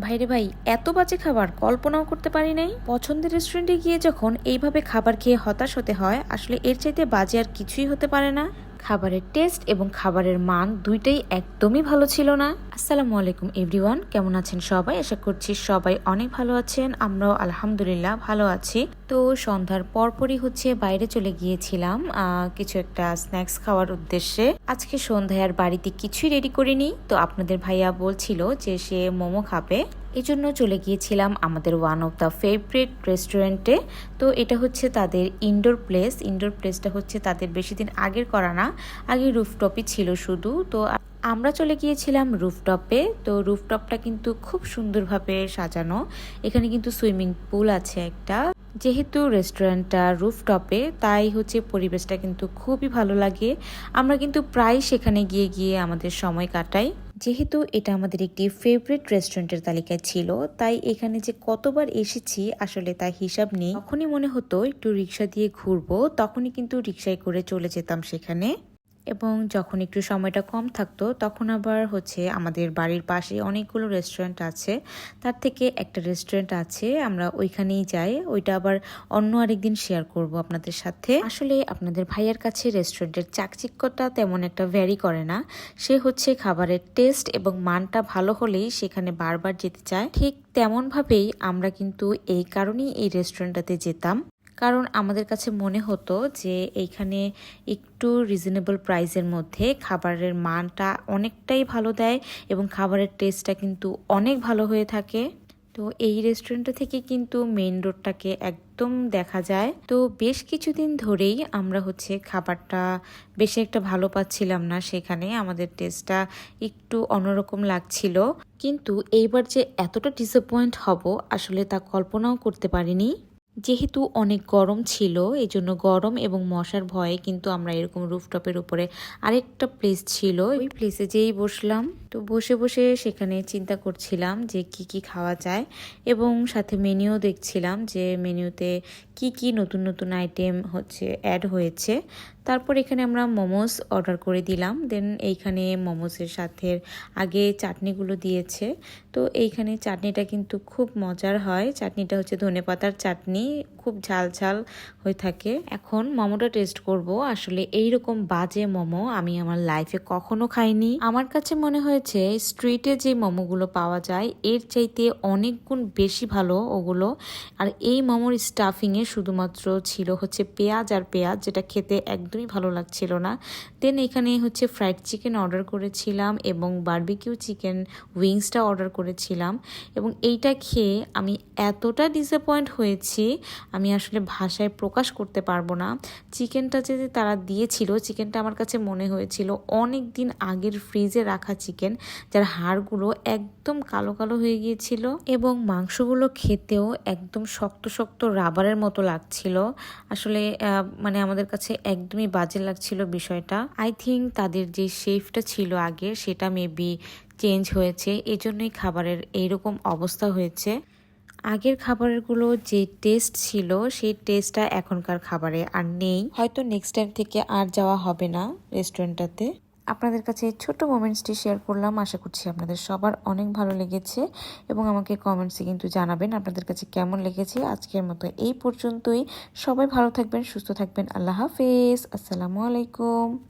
ভাইরে ভাই, এত বাজে খাবার কল্পনাও করতে পারি নাই। পছন্দের রেস্টুরেন্টে গিয়ে যখন এইভাবে খাবার খেয়ে হতাশ হতে হয়, আসলে এর চাইতে বাজে আর কিছুই হতে পারে না। খাবারের টেস্ট এবং খাবারের মান দুইটাই একদমই ভালো ছিল না। আসসালামু আলাইকুম, এভরিওয়ান। কেমন আছেন সবাই? আশা করছি সবাই অনেক ভালো আছেন। আমরাও আলহামদুলিল্লাহ ভালো আছি। তো সন্ধ্যার পরপরই হচ্ছে বাইরে চলে গিয়েছিলাম কিছু একটা স্ন্যাক্স খাওয়ার উদ্দেশ্যে। আজকে সন্ধ্যায় আর বাড়িতে কিছুই রেডি করিনি। তো আপনাদের ভাইয়া বলছিল যে সে মোমো খাবে। এই জন্য চলে গিয়েছিলাম আমাদের ওয়ান অফ দ্য ফেভারিট রেস্টুরেন্টে তো এটা হচ্ছে তাদের ইনডোর প্লেস ইনডোর প্লেসটা হচ্ছে তাদের বেশি দিন আগের করা না। আগে রুফটপই ছিল শুধু। তো আমরা চলে গিয়েছিলাম রুফটপে তো রুফটপটা কিন্তু খুব সুন্দরভাবে সাজানো। এখানে কিন্তু সুইমিং পুল আছে একটা। যেহেতু রেস্টুরেন্টটা রুফটপে তাই হচ্ছে পরিবেশটা কিন্তু খুবই ভালো লাগে। আমরা কিন্তু প্রায় সেখানে গিয়ে গিয়ে আমাদের সময় কাটাই। যেহেতু এটা আমাদের একটি ফেভারিট রেস্টুরেন্টের তালিকায় ছিল, তাই এখানে যে কতবার এসেছি আসলে তার হিসাব নেই। তখনই মনে হতো একটু রিক্সা দিয়ে ঘুরবো, তখনই কিন্তু রিক্সায় করে চলে যেতাম সেখানে। এবং যখন একটু সময়টা কম থাকতো, তখন আবার হচ্ছে আমাদের বাড়ির পাশে অনেকগুলো রেস্টুরেন্ট আছে। তার থেকে একটা রেস্টুরেন্ট আছে, আমরা ওইখানেই যাই। ওইটা আবার অন্য আরেকদিন শেয়ার করব আপনাদের সাথে। আসলে আপনাদের ভাইয়ার কাছে রেস্টুরেন্টের চাকচিক্যটা তেমন একটা ভ্যারি করে না। সে হচ্ছে খাবারের টেস্ট এবং মানটা ভালো হলেই সেখানে বারবার যেতে চায়। ঠিক তেমনভাবেই আমরা কিন্তু এই কারণেই এই রেস্টুরেন্টটাতে যেতাম। কারণ আমাদের কাছে মনে হতো যে এইখানে একটু রিজনেবল প্রাইসের মধ্যে খাবারের মানটা অনেকটাই ভালো দেয় এবং খাবারের টেস্টটা কিন্তু অনেক ভালো হয়ে থাকে। তো এই রেস্টুরেন্টটা থেকে কিন্তু মেইন রোডটাকে একদম দেখা যায়। তো বেশ কিছুদিন ধরেই আমরা হচ্ছে খাবারটা বেশি একটা ভালো পাচ্ছিলাম না, সেখানে আমাদের টেস্টটা একটু অন্যরকম লাগছিল। কিন্তু এইবার যে এতটা ডিসঅ্যাপয়েন্ট হব, আসলে তা কল্পনাও করতে পারিনি। যেহেতু অনেক গরম ছিল এই জন্য গরম এবং মশার ভয়ে কিন্তু আমরা এরকম রুফটপের উপরে আরেকটা প্লেস ছিল। ওই প্লেসে যেই বসলাম তো বসে বসে সেখানে চিন্তা করছিলাম যে কি কি খাওয়া যায় এবং সাথে মেনুও দেখছিলাম যে মেনুতে কি কি নতুন নতুন আইটেম হচ্ছে অ্যাড হয়েছে। তারপর এখানে আমরা মোমোস অর্ডার করে দিলাম। দেন এইখানে মোমোসের সাথে আগে চাটনিগুলো দিয়েছে। তো এইখানে চাটনিটা কিন্তু খুব মজার হয়। চাটনিটা হচ্ছে ধনেপাতার চাটনি, খুব ঝাল ঝাল হয়ে থাকে। এখন মোমোটা টেস্ট করব। আসলে এই রকম বাজে মোমো আমি আমার লাইফে কখনো খাইনি। আমার কাছে মনে হয়েছে স্ট্রিটে যে মোমোগুলো পাওয়া যায়, এর চাইতে অনেক গুণ বেশি ভালো ওগুলো। আর এই মোমোর স্টাফিংয়ে শুধুমাত্র ছিল হচ্ছে পেঁয়াজ আর পেঁয়াজ, যেটা খেতে একদমই ভালো লাগছিল না। দেন এখানে হচ্ছে ফ্রাইড চিকেন অর্ডার করেছিলাম এবং বারবিকিউ চিকেন উইংসটা অর্ডার করেছিলাম। এবং এইটা খেয়ে আমি এতটা ডিসঅ্যাপয়েন্ট হয়েছি, আমি আসলে ভাষায় প্রকাশ করতে পারব না। চিকেনটা যে তারা দিয়েছিল চিকেনটা আমার কাছে মনে হয়েছিল অনেক দিন আগের ফ্রিজে রাখা চিকেন যার হাড়গুলো একদম কালো কালো হয়ে গিয়েছিল এবং মাংসগুলো খেতেও একদম শক্ত শক্ত রাবারের মতো লাগছিল। আসলে মানে আমাদের কাছে একদমই বাজে লাগছিল বিষয়টা। আই থিঙ্ক তাদের যে শেফটা ছিল আগে, সেটা মেবি চেঞ্জ হয়েছে। এই জন্যই খাবারের এইরকম অবস্থা হয়েছে। আগের খাবারগুলো যে টেস্ট ছিল, সেই টেস্টটা এখনকার খাবারে আর নেই। হয়তো নেক্সট টাইম থেকে আর যাওয়া হবে না রেস্টুরেন্টটাতে আপনাদের কাছে এই ছোট্ট মোমেন্টসটি শেয়ার করলাম। আশা করছি আপনাদের সবার অনেক ভালো লেগেছে এবং আমাকে কমেন্টসে কিন্তু জানাবেন আপনাদের কাছে কেমন লেগেছে। আজকের মতো এই পর্যন্তই। সবাই ভালো থাকবেন, সুস্থ থাকবেন। আল্লাহ হাফেজ। আসসালামু আলাইকুম।